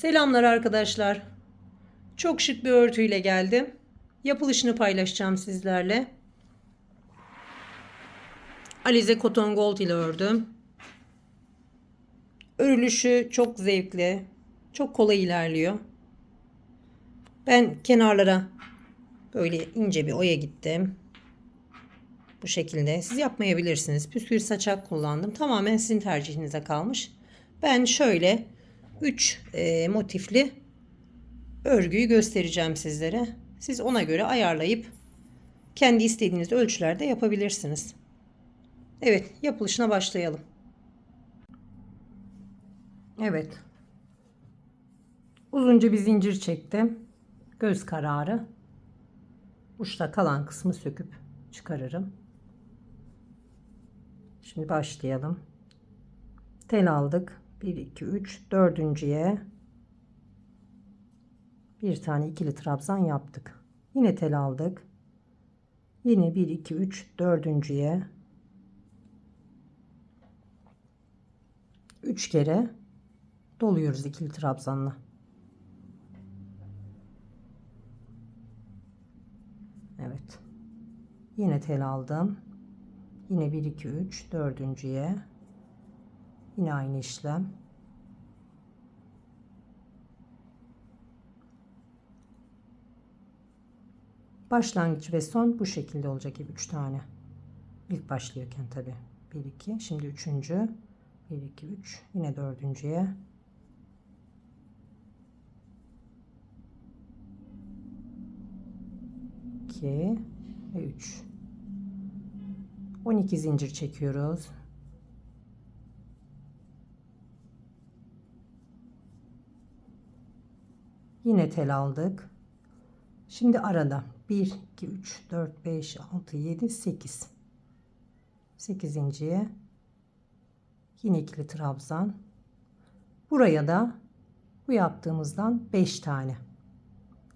Selamlar arkadaşlar. Çok şık bir örtüyle geldim. Yapılışını paylaşacağım sizlerle. Alize Cotton Gold ile ördüm. Örülüşü çok zevkli. Çok kolay ilerliyor. Ben kenarlara böyle ince bir oya gittim. Bu şekilde. Siz yapmayabilirsiniz. Püskül saçak kullandım. Tamamen sizin tercihinize kalmış. Ben şöyle 3 motifli örgüyü göstereceğim sizlere. Siz ona göre ayarlayıp kendi istediğiniz ölçülerde yapabilirsiniz. Evet, yapılışına başlayalım. Evet. Uzunca bir zincir çektim. Göz kararı. Uçta kalan kısmı söküp çıkarırım. Şimdi başlayalım. Tel aldık. 1 2 3 dördüncüye bir tane ikili trabzan yaptık. Yine tel aldık. Yine 1 2 3 dördüncüye 3 kere doluyoruz ikili trabzanla. Evet. Yine tel aldım. Yine 1 2 3 dördüncüye yine aynı işlem. Başlangıç ve son bu şekilde olacak gibi 3 tane. İlk başlıyorken tabi. 1 2 şimdi üçüncü 1 2 3 yine dördüncüye iki ve 3 12 zincir çekiyoruz. Yine tel aldık. Şimdi arada 1 2 3 4 5 6 7 8 8 inciye yine ikili trabzan. Buraya da bu yaptığımızdan 5 tane.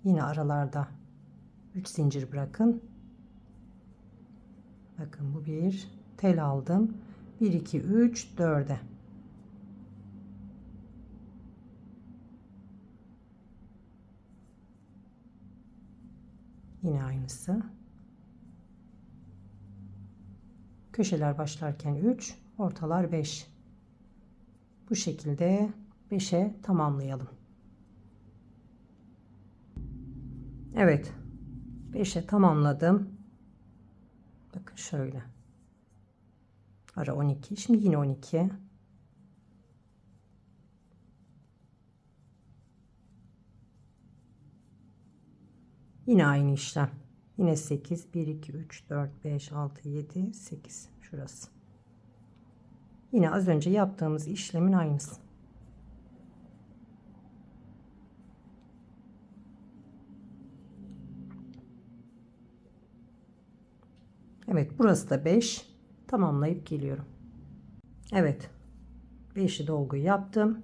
Yine aralarda 3 zincir bırakın. Bakın bu bir tel aldım. 1 2 3 4'e. Yine aynısı. Köşeler başlarken 3, ortalar 5. Bu şekilde 5'e tamamlayalım. Evet. 5'e tamamladım. Bakın şöyle. Ara 12. Şimdi yine 12. Yine aynı işlem. Yine 8 1 2 3 4 5 6 7 8 şurası. Yine az önce yaptığımız işlemin aynısı. Evet burası da 5 tamamlayıp geliyorum. Evet 5'i dolgu yaptım.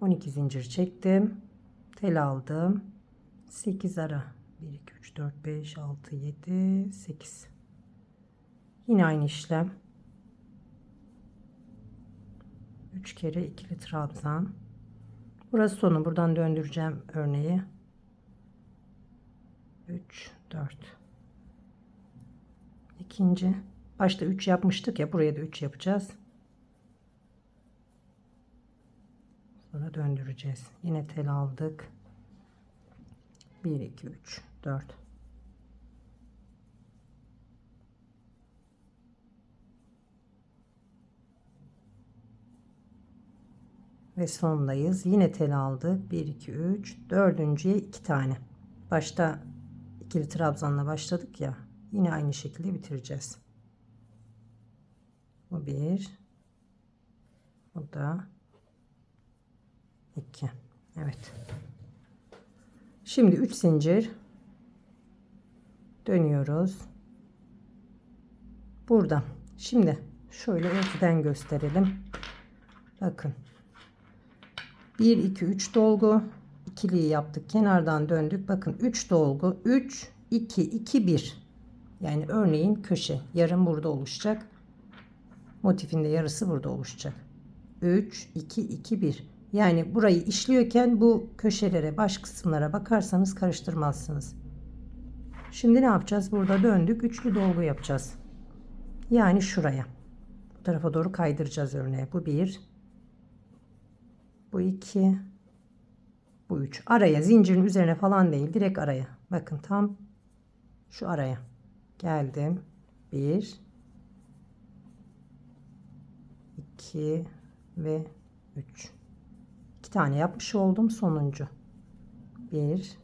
12 zincir çektim. Tel aldım. 8 ara. 1 2 3 4 5 6 7 8 yine aynı işlem. 3 kere ikili trabzan burası sonu. Buradan döndüreceğim örneği. 3 4 ikinci. Başta 3 yapmıştık ya. Buraya da 3 yapacağız. Sonra döndüreceğiz. Yine tel aldık 1 2 3 4 ve sondayız yine tel aldık 1 2 3 dördüncüye 2 tane. Başta ikili trabzanla başladık ya yine aynı şekilde bitireceğiz. Bu bir bu da 2 evet Şimdi 3 zincir dönüyoruz. Burada. Şimdi şöyle örtüden gösterelim. Bakın. 1 2 3 dolgu ikiliyi yaptık. Kenardan döndük. Bakın 3 dolgu 3 2 2 1. Yani örneğin köşe yarım burada oluşacak. Motifin de yarısı burada oluşacak. 3 2 2 1 Yani burayı işliyorken bu köşelere baş kısımlara bakarsanız karıştırmazsınız. Şimdi ne yapacağız? Burada döndük. Üçlü dolgu yapacağız. Yani şuraya. Bu tarafa doğru kaydıracağız örneğe. Bu bir. Bu iki. Bu üç. Araya zincirin üzerine falan değil. Direkt araya. Bakın tam şu araya. Geldim. Bir. iki ve üç. İki tane yapmış oldum. Sonuncu. Bir.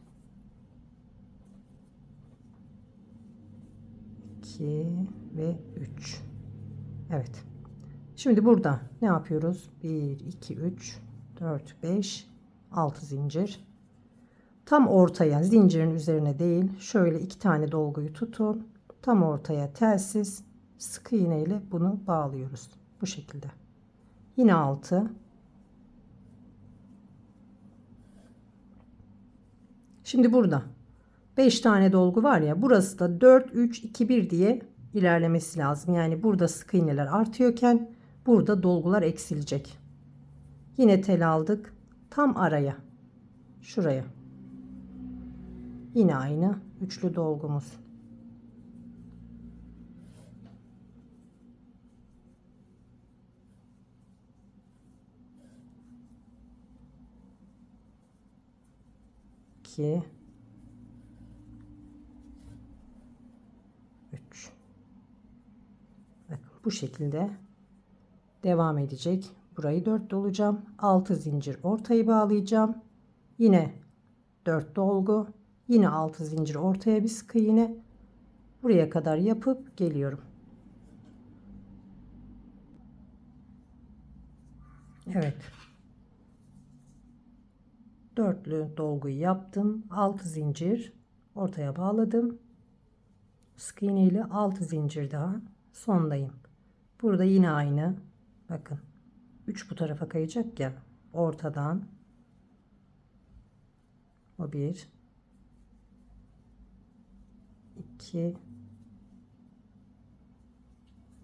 iki ve üç. Evet. Şimdi burada ne yapıyoruz? 1, 2, 3, 4, 5, 6 zincir. Tam ortaya zincirin üzerine değil şöyle iki tane dolguyu tutun. Tam ortaya telsiz sık iğne ile bunu bağlıyoruz. Bu şekilde. Yine 6. Şimdi burada 5 tane dolgu var ya burası da 4 3 2 1 diye ilerlemesi lazım. Yani burada sık iğneler artıyorken burada dolgular eksilecek. Yine tel aldık. Tam araya. Şuraya. Yine aynı üçlü dolgumuz. İki. Üç. Bakın bu şekilde devam edecek. Burayı dört dolacağım. Altı zincir ortayı bağlayacağım. Yine dört dolgu. Yine altı zincir ortaya bir sık iğne. Buraya kadar yapıp geliyorum. Evet. Dörtlü dolguyu yaptım. Altı zincir ortaya bağladım. Sık iğne ile altı zincir daha sondayım. Burada yine aynı. Bakın. 3 bu tarafa kayacak ya. Ortadan. O bir. 2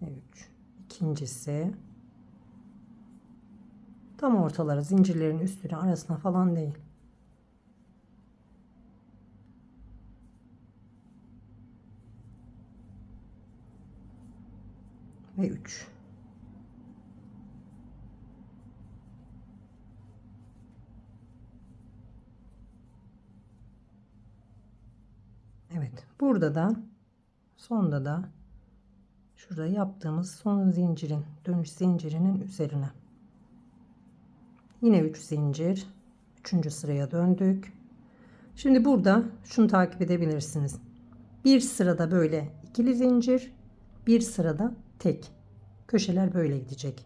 ve 3. İkincisi tam ortalara zincirlerin üstüne arasına falan değil. Ve 3. Evet. Burada da sonda da şurada yaptığımız son zincirin dönüş zincirinin üzerine yine 3 zincir 3. sıraya döndük. Şimdi burada şunu takip edebilirsiniz. Bir sırada böyle ikili zincir, bir sırada tek. Köşeler böyle gidecek.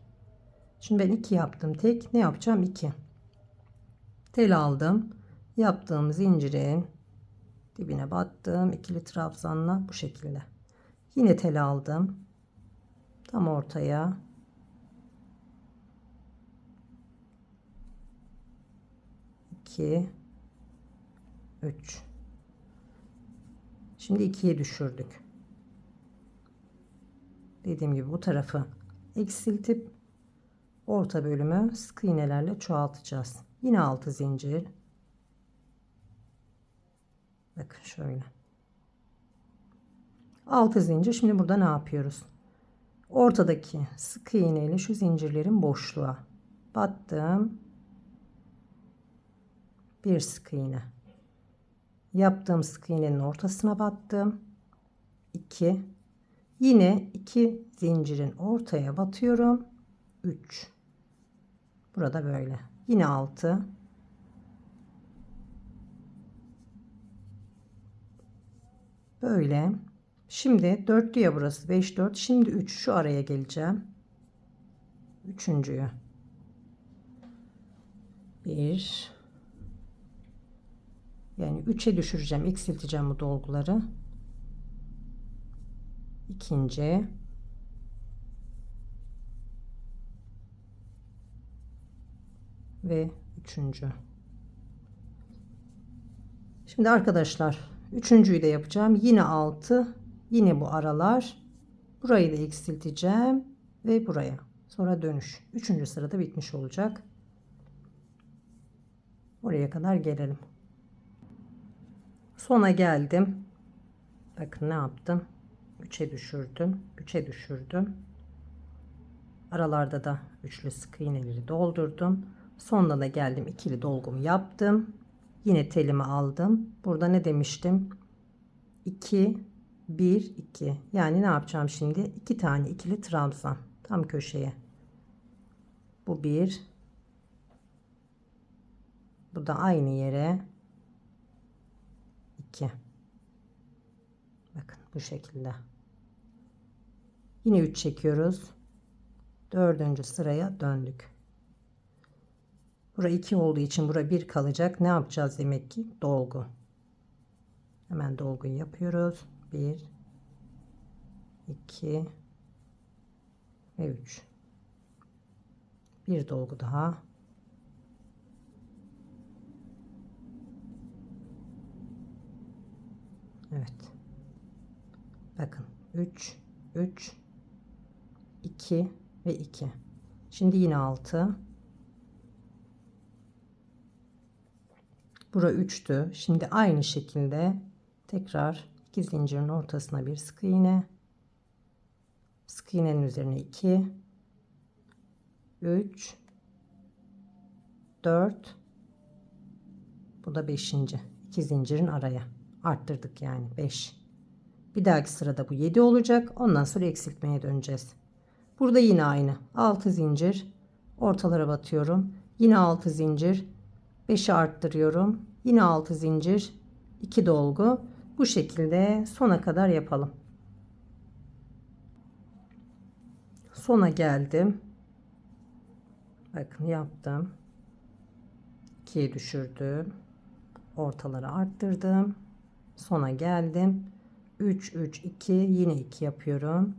Şimdi ben 2 yaptım tek. Ne yapacağım? 2. Tel aldım. Yaptığım zincirin dibine battım ikili trabzanla bu şekilde yine tel aldım tam ortaya iki üç şimdi ikiye düşürdük dediğim gibi bu tarafı eksiltip orta bölümü sık iğnelerle çoğaltacağız yine altı zincir Bakın şöyle. 6 zincir. Şimdi burada ne yapıyoruz? Ortadaki sık iğne ile şu zincirlerin boşluğa battım. Bir sık iğne. Yaptığım sık iğnenin ortasına battım. 2 yine 2 zincirin ortaya batıyorum. 3 burada böyle. Yine 6 Böyle. Şimdi dörtlü ya burası. 5 4. Şimdi 3 şu araya geleceğim. Üçüncüyü. 1 Yani 3'e düşüreceğim. Eksilteceğim bu dolguları. İkinci. Ve üçüncü. Şimdi arkadaşlar Üçüncüyü de yapacağım. Yine 6. Yine bu aralar. Burayı da eksilteceğim. Ve buraya. Sonra dönüş. Üçüncü sırada bitmiş olacak. Oraya kadar gelelim. Sona geldim. Bakın ne yaptım. 3'e düşürdüm. 3'e düşürdüm. Aralarda da üçlü sık iğneleri doldurdum. Sonunda da geldim ikili dolgumu yaptım. Yine telimi aldım. Burada ne demiştim? 2 1 2. Yani ne yapacağım şimdi? 2 tane ikili trabzan tam köşeye. Bu bir. Bu da aynı yere 2. Bakın bu şekilde. Yine 3 çekiyoruz. Dördüncü sıraya döndük. Bura 2 olduğu için bura 1 kalacak. Ne yapacağız demek ki? Dolgu. Hemen dolguyu yapıyoruz. 1 2 ve 3. Bir dolgu daha. Evet. Bakın 3 3 2 ve 2. Şimdi yine 6. Bura 3'tü. Şimdi aynı şekilde tekrar iki zincirin ortasına bir sık iğne. Sık iğnenin üzerine 2 3 4 bu da 5. iki zincirin araya arttırdık yani 5. Bir dahaki sırada bu 7 olacak. Ondan sonra eksiltmeye döneceğiz. Burada yine aynı. 6 zincir. Ortalara batıyorum. Yine 6 zincir. 5'i arttırıyorum. Yine 6 zincir. 2 dolgu. Bu şekilde sona kadar yapalım. Sona geldim. Bakın yaptım. 2'ye düşürdüm. Ortaları arttırdım. Sona geldim. 3 3 2 yine 2 yapıyorum.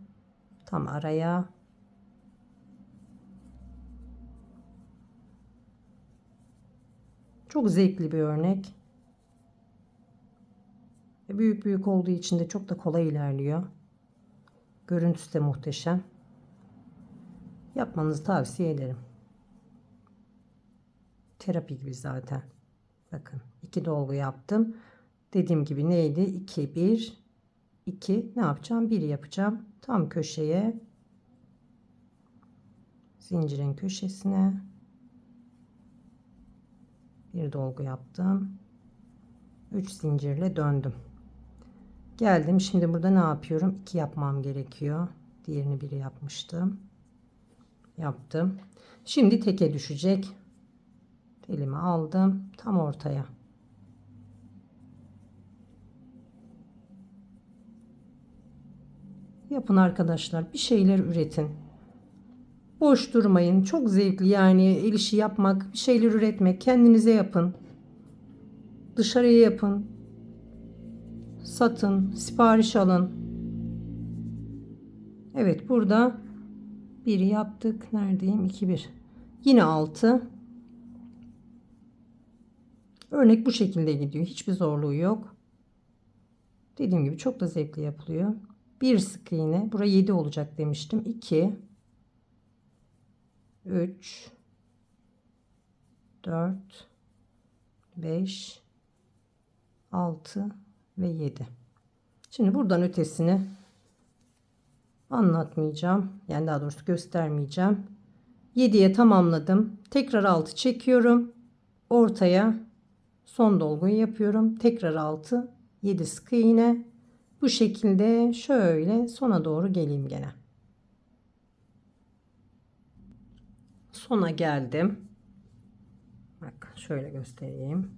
Tam araya Çok zevkli bir örnek. Büyük büyük olduğu için de çok da kolay ilerliyor. Görüntüsü de muhteşem. Yapmanızı tavsiye ederim. Terapi gibi zaten. Bakın iki dolgu yaptım. Dediğim gibi neydi? 2 1 2 ne yapacağım? 1 yapacağım. Tam köşeye zincirin köşesine bir dolgu yaptım. 3 zincirle döndüm. Geldim. Şimdi burada ne yapıyorum? 2 yapmam gerekiyor. Diğerini biri yapmıştım. Yaptım. Şimdi teke düşecek. Elimi aldım. Tam ortaya. Yapın arkadaşlar. Bir şeyler üretin. Boş durmayın. Çok zevkli yani el işi yapmak, bir şeyler üretmek. Kendinize yapın. Dışarıya yapın. Satın, sipariş alın. Evet burada bir yaptık. Neredeyim? 2 1. Yine 6. Örnek bu şekilde gidiyor. Hiçbir zorluğu yok. Dediğim gibi çok da zevkli yapılıyor. Bir sık iğne. Bura 7 olacak demiştim. 2 3 4 5 6 ve 7. Şimdi buradan ötesini anlatmayacağım. Yani daha doğrusu göstermeyeceğim. 7'ye tamamladım. Tekrar 6 çekiyorum. Ortaya son dolguyu yapıyorum. Tekrar 6 7 sık iğne. Bu şekilde şöyle sona doğru geleyim gene. Sona geldim. Bak şöyle göstereyim.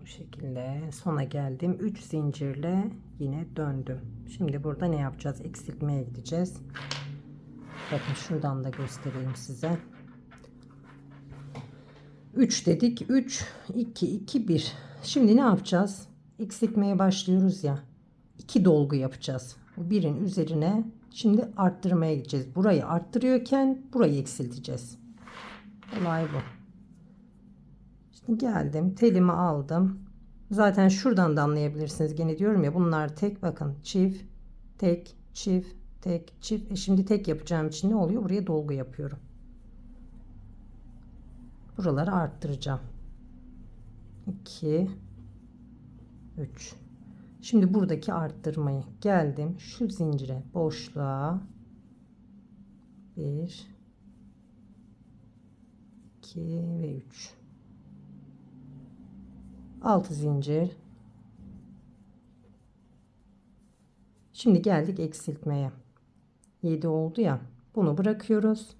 Bu şekilde sona geldim. 3 zincirle yine döndüm. Şimdi burada ne yapacağız? Eksiltmeye gideceğiz. Bakın şuradan da göstereyim size. 3 dedik. 3 2 2 1. Şimdi ne yapacağız? Eksiltmeye başlıyoruz ya. 2 dolgu yapacağız. Birin üzerine şimdi arttırmaya gideceğiz. Burayı arttırıyorken burayı eksilteceğiz. Olay bu. Şimdi geldim. Telimi aldım. Zaten şuradan da anlayabilirsiniz. Gene diyorum ya bunlar tek bakın. Çift, tek, çift, tek, çift. E şimdi tek yapacağım için ne oluyor? Buraya dolgu yapıyorum. buraları arttıracağım. 2 3 Şimdi buradaki arttırmayı geldim. Şu zincire boşluğa. 1 2 ve 3 6 zincir. Şimdi geldik eksiltmeye. 7 oldu ya. Bunu bırakıyoruz.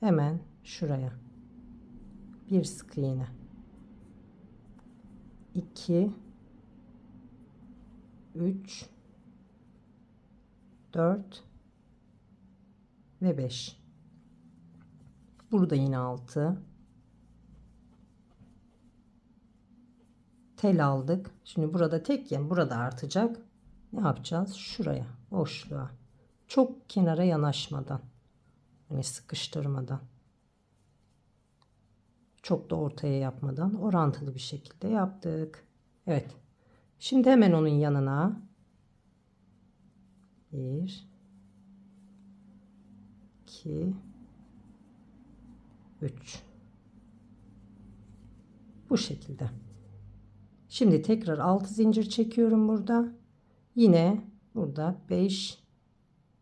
Hemen şuraya. Bir sık iğne. 2 3 4 ve 5 burada yine 6 tel aldık. Şimdi burada tek yen burada artacak. Ne yapacağız? Şuraya boşluğa. Çok kenara yanaşmadan hani sıkıştırmadan. Çok da ortaya yapmadan orantılı bir şekilde yaptık. Evet Şimdi hemen onun yanına bir, iki, üç. Bu şekilde. Şimdi tekrar 6 zincir çekiyorum burada. Yine burada 5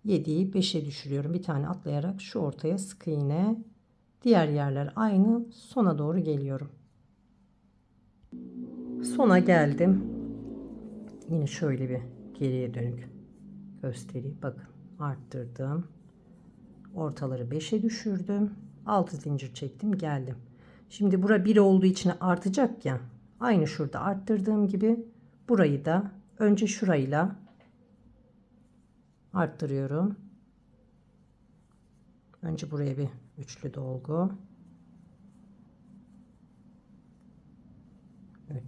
7'yi 5'e düşürüyorum. Bir tane atlayarak şu ortaya sık iğne. Diğer yerler aynı. Sona doğru geliyorum. Sona geldim. Yine şöyle bir geriye dönük göstereyim. Bakın arttırdım. Ortaları 5'e düşürdüm. 6 zincir çektim geldim. Şimdi bura 1 olduğu için artacak ya. Aynı şurada arttırdığım gibi burayı da önce şurayla arttırıyorum. Önce buraya bir üçlü dolgu.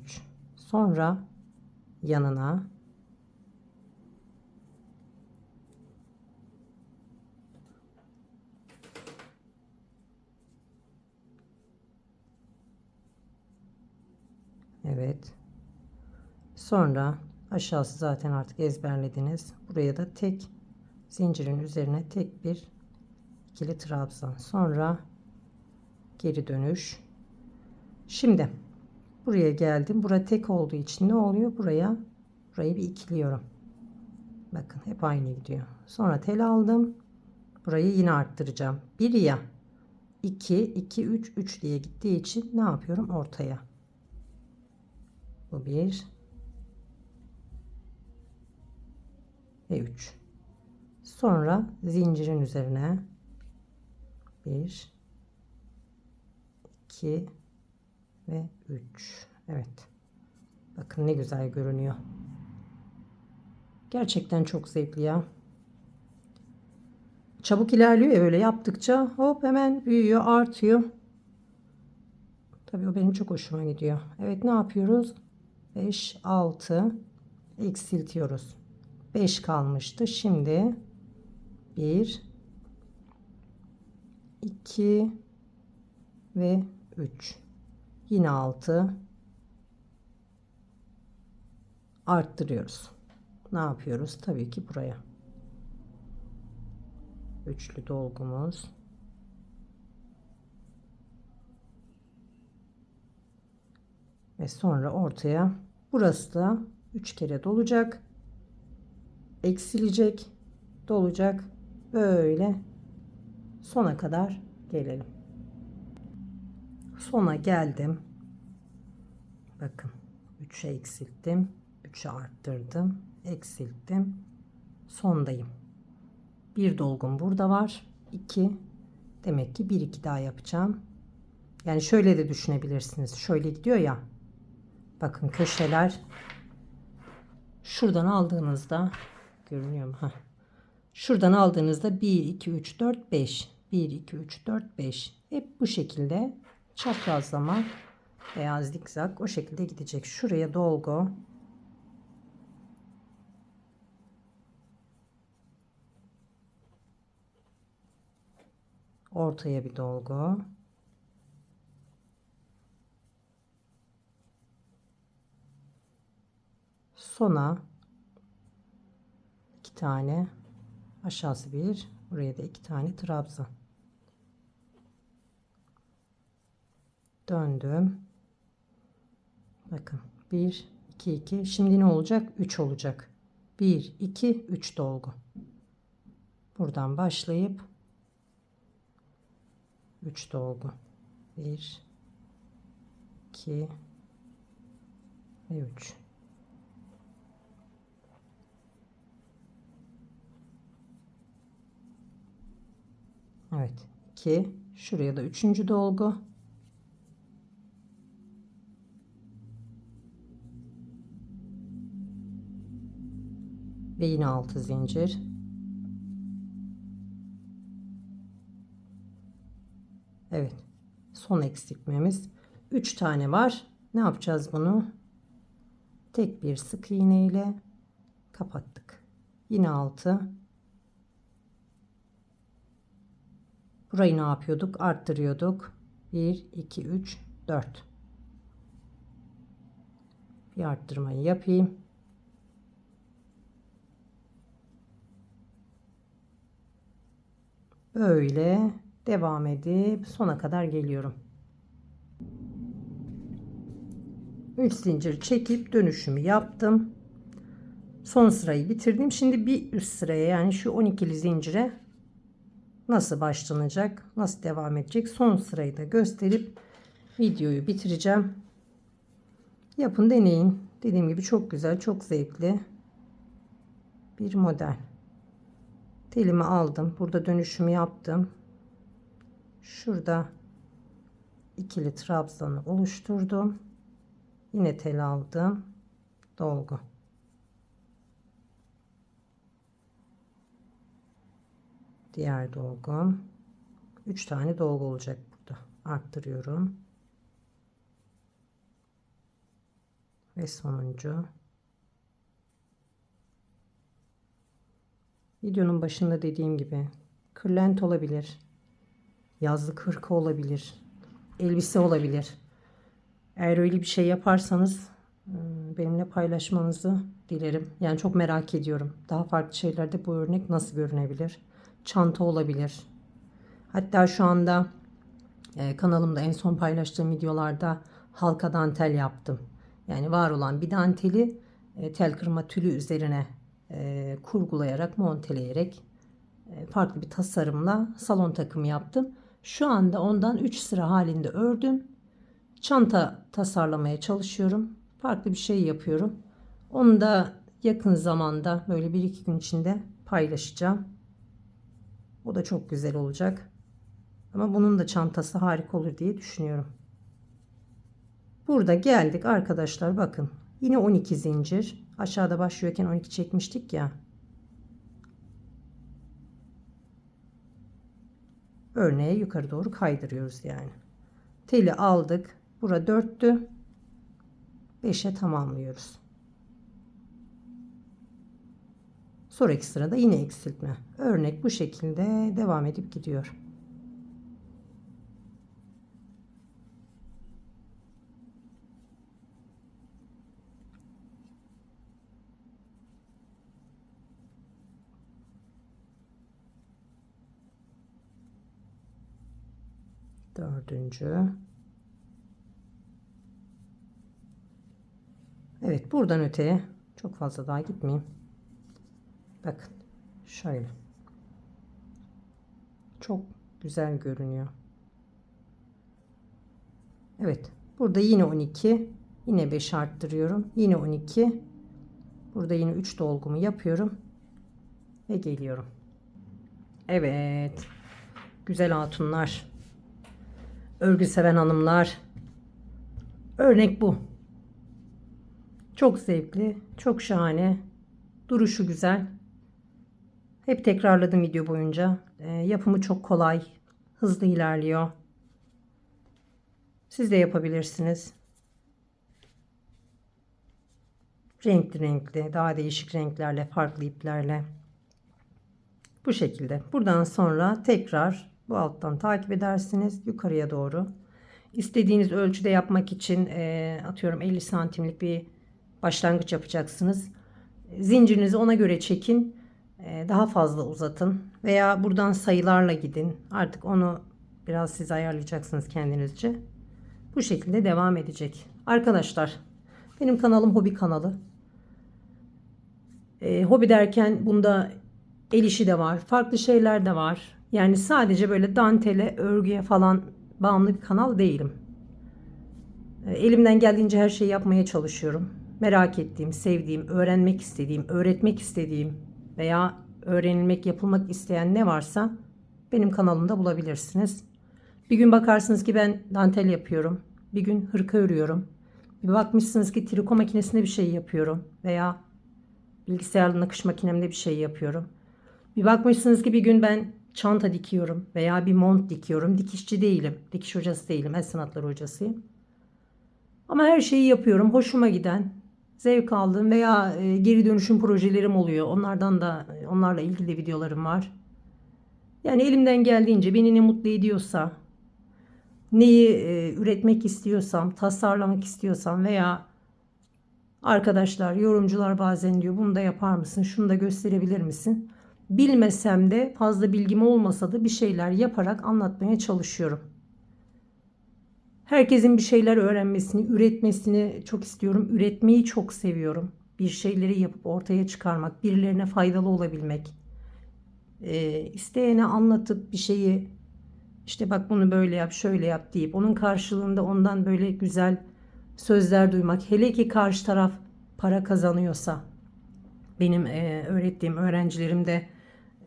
3. Sonra yanına Evet. Sonra aşağısı zaten artık ezberlediniz. Buraya da tek zincirin üzerine tek bir ikili trabzan. Sonra geri dönüş. Şimdi Buraya geldim. Bura tek olduğu için ne oluyor? Buraya burayı bir ikiliyorum. Bakın hep aynı gidiyor. Sonra tel aldım. Burayı yine arttıracağım. 1 ya 2 2 3 3 diye gittiği için ne yapıyorum? Ortaya. Bu 1 ve 3. Sonra zincirin üzerine 1 2 ve 3. Evet. Bakın ne güzel görünüyor. Gerçekten çok zevkli ya. Çabuk ilerliyor ya böyle yaptıkça hop hemen büyüyor, artıyor. Tabii o benim çok hoşuma gidiyor. Evet ne yapıyoruz? 5, 6 eksiltiyoruz. 5 kalmıştı. Şimdi 1 2 ve 3 yine 6 arttırıyoruz. Ne yapıyoruz? Tabii ki buraya. Üçlü dolgumuz. Ve sonra ortaya burası da 3 kere dolacak. Eksilecek, dolacak. Böyle sona kadar gelelim sona geldim. Bakın 3'e eksilttim. 3'e arttırdım. Eksilttim. Sondayım. Bir dolgum burada var. 2 demek ki 1 2 daha yapacağım. Yani şöyle de düşünebilirsiniz. Şöyle gidiyor ya. Bakın köşeler şuradan aldığınızda görünüyor mu? Heh. Şuradan aldığınızda 1 2 3 4 5 1 2 3 4 5 hep bu şekilde çaprazlama veya zikzak o şekilde gidecek. Şuraya dolgu. Ortaya bir dolgu. Sona iki tane aşağısı bir buraya da iki tane trabzan döndüm. Bakın 1 2 2 şimdi ne olacak? 3 olacak. 1 2 3 dolgu. Buradan başlayıp 3 dolgu. 1 2 ve 3. Evet. 2 şuraya da üçüncü dolgu. Ve yine 6 zincir. Evet. Son eksiltmemiz 3 tane var. Ne yapacağız bunu? Tek bir sık iğne ile kapattık. Yine 6. Burayı ne yapıyorduk? Arttırıyorduk. 1 2 3 4. Bir arttırmayı yapayım. Böyle devam edip sona kadar geliyorum. 3 zincir çekip dönüşümü yaptım. Son sırayı bitirdim. Şimdi bir üst sıraya yani şu 12'li zincire nasıl başlanacak, nasıl devam edecek son sırayı da gösterip videoyu bitireceğim. Yapın deneyin. Dediğim gibi çok güzel, çok zevkli bir model. Telimi aldım. Burada dönüşümü yaptım. Şurada ikili trabzanı oluşturdum. Yine tel aldım. Dolgu. Diğer dolgum. 3 tane dolgu olacak burada. Arttırıyorum. Ve sonuncu. Videonun başında dediğim gibi kırlent olabilir. Yazlık hırka olabilir. Elbise olabilir. Eğer öyle bir şey yaparsanız ıı, benimle paylaşmanızı dilerim. Yani çok merak ediyorum. Daha farklı şeylerde bu örnek nasıl görünebilir? Çanta olabilir. Hatta şu anda e, kanalımda en son paylaştığım videolarda halka dantel yaptım. Yani var olan bir danteli e, tel kırma tülü üzerine e, kurgulayarak, monteleyerek e, farklı bir tasarımla salon takımı yaptım. Şu anda ondan 3 sıra halinde ördüm. Çanta tasarlamaya çalışıyorum. Farklı bir şey yapıyorum. Onu da yakın zamanda böyle 1-2 gün içinde paylaşacağım. O da çok güzel olacak. Ama bunun da çantası harika olur diye düşünüyorum. Burada geldik arkadaşlar bakın. Yine 12 zincir. Aşağıda başlıyorken 12 çekmiştik ya. Örneğe yukarı doğru kaydırıyoruz yani. Teli aldık. Bura 4'tü. 5'e tamamlıyoruz. Sonraki sırada yine eksiltme. Örnek bu şekilde devam edip gidiyor. Dördüncü. Evet buradan öteye çok fazla daha gitmeyeyim. Bakın şöyle. Çok güzel görünüyor. Evet. Burada yine 12. Yine 5 arttırıyorum. Yine 12. Burada yine 3 dolgumu yapıyorum. Ve geliyorum. Evet. Güzel hatunlar. Örgü seven hanımlar. Örnek bu. Çok zevkli. Çok şahane. Duruşu güzel. Hep tekrarladım video boyunca. E, yapımı çok kolay. Hızlı ilerliyor. Siz de yapabilirsiniz. Renkli renkli, daha değişik renklerle, farklı iplerle. Bu şekilde. Buradan sonra tekrar bu alttan takip edersiniz yukarıya doğru. İstediğiniz ölçüde yapmak için e, atıyorum 50 santimlik bir başlangıç yapacaksınız. Zincirinizi ona göre çekin. Ee, daha fazla uzatın veya buradan sayılarla gidin. Artık onu biraz siz ayarlayacaksınız kendinizce. Bu şekilde devam edecek. Arkadaşlar benim kanalım hobi kanalı. E, hobi derken bunda el işi de var. Farklı şeyler de var. Yani sadece böyle dantele, örgüye falan bağımlı bir kanal değilim. E, elimden geldiğince her şeyi yapmaya çalışıyorum. Merak ettiğim, sevdiğim, öğrenmek istediğim, öğretmek istediğim veya öğrenilmek, yapılmak isteyen ne varsa benim kanalımda bulabilirsiniz. Bir gün bakarsınız ki ben dantel yapıyorum. Bir gün hırka örüyorum. Bir bakmışsınız ki triko makinesinde bir şey yapıyorum veya bilgisayarlı nakış makinemde bir şey yapıyorum. Bir bakmışsınız ki bir gün ben çanta dikiyorum veya bir mont dikiyorum. Dikişçi değilim. Dikiş hocası değilim. El sanatları hocasıyım. Ama her şeyi yapıyorum. Hoşuma giden, zevk aldığım veya e, geri dönüşüm projelerim oluyor. Onlardan da onlarla ilgili videolarım var. Yani elimden geldiğince beni ne mutlu ediyorsa, neyi e, üretmek istiyorsam, tasarlamak istiyorsam veya arkadaşlar, yorumcular bazen diyor bunu da yapar mısın, şunu da gösterebilir misin? Bilmesem de fazla bilgim olmasa da bir şeyler yaparak anlatmaya çalışıyorum. Herkesin bir şeyler öğrenmesini, üretmesini çok istiyorum. Üretmeyi çok seviyorum. Bir şeyleri yapıp ortaya çıkarmak, birilerine faydalı olabilmek. E, isteyene anlatıp bir şeyi işte bak bunu böyle yap, şöyle yap deyip onun karşılığında ondan böyle güzel sözler duymak. Hele ki karşı taraf para kazanıyorsa. Benim e, öğrettiğim öğrencilerim de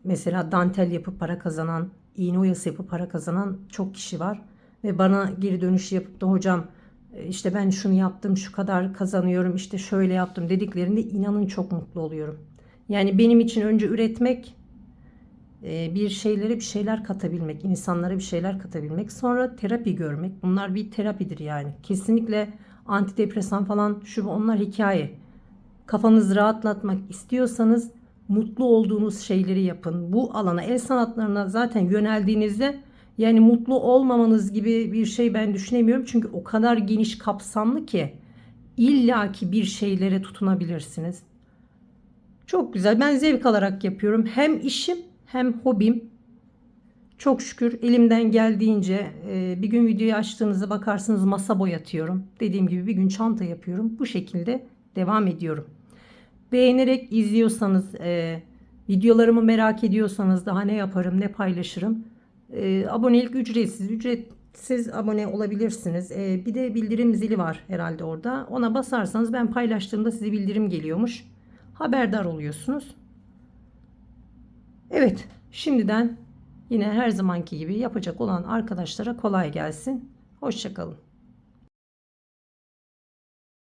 mesela dantel yapıp para kazanan, iğne oyası yapıp para kazanan çok kişi var. Ve bana geri dönüş yapıp da hocam e, işte ben şunu yaptım, şu kadar kazanıyorum, işte şöyle yaptım dediklerinde inanın çok mutlu oluyorum. Yani benim için önce üretmek, e, bir şeylere bir şeyler katabilmek, insanlara bir şeyler katabilmek, sonra terapi görmek. Bunlar bir terapidir yani. Kesinlikle antidepresan falan şu onlar hikaye. Kafanızı rahatlatmak istiyorsanız mutlu olduğunuz şeyleri yapın. Bu alana el sanatlarına zaten yöneldiğinizde yani mutlu olmamanız gibi bir şey ben düşünemiyorum. Çünkü o kadar geniş kapsamlı ki illaki bir şeylere tutunabilirsiniz. Çok güzel. Ben zevk alarak yapıyorum. Hem işim hem hobim. Çok şükür elimden geldiğince e, bir gün videoyu açtığınızda bakarsınız masa boyatıyorum. Dediğim gibi bir gün çanta yapıyorum. Bu şekilde devam ediyorum. Beğenerek izliyorsanız, e, videolarımı merak ediyorsanız daha ne yaparım, ne paylaşırım. E, abonelik ücretsiz. Ücretsiz abone olabilirsiniz. E, bir de bildirim zili var herhalde orada. Ona basarsanız ben paylaştığımda size bildirim geliyormuş. Haberdar oluyorsunuz. Evet, şimdiden yine her zamanki gibi yapacak olan arkadaşlara kolay gelsin. Hoşçakalın.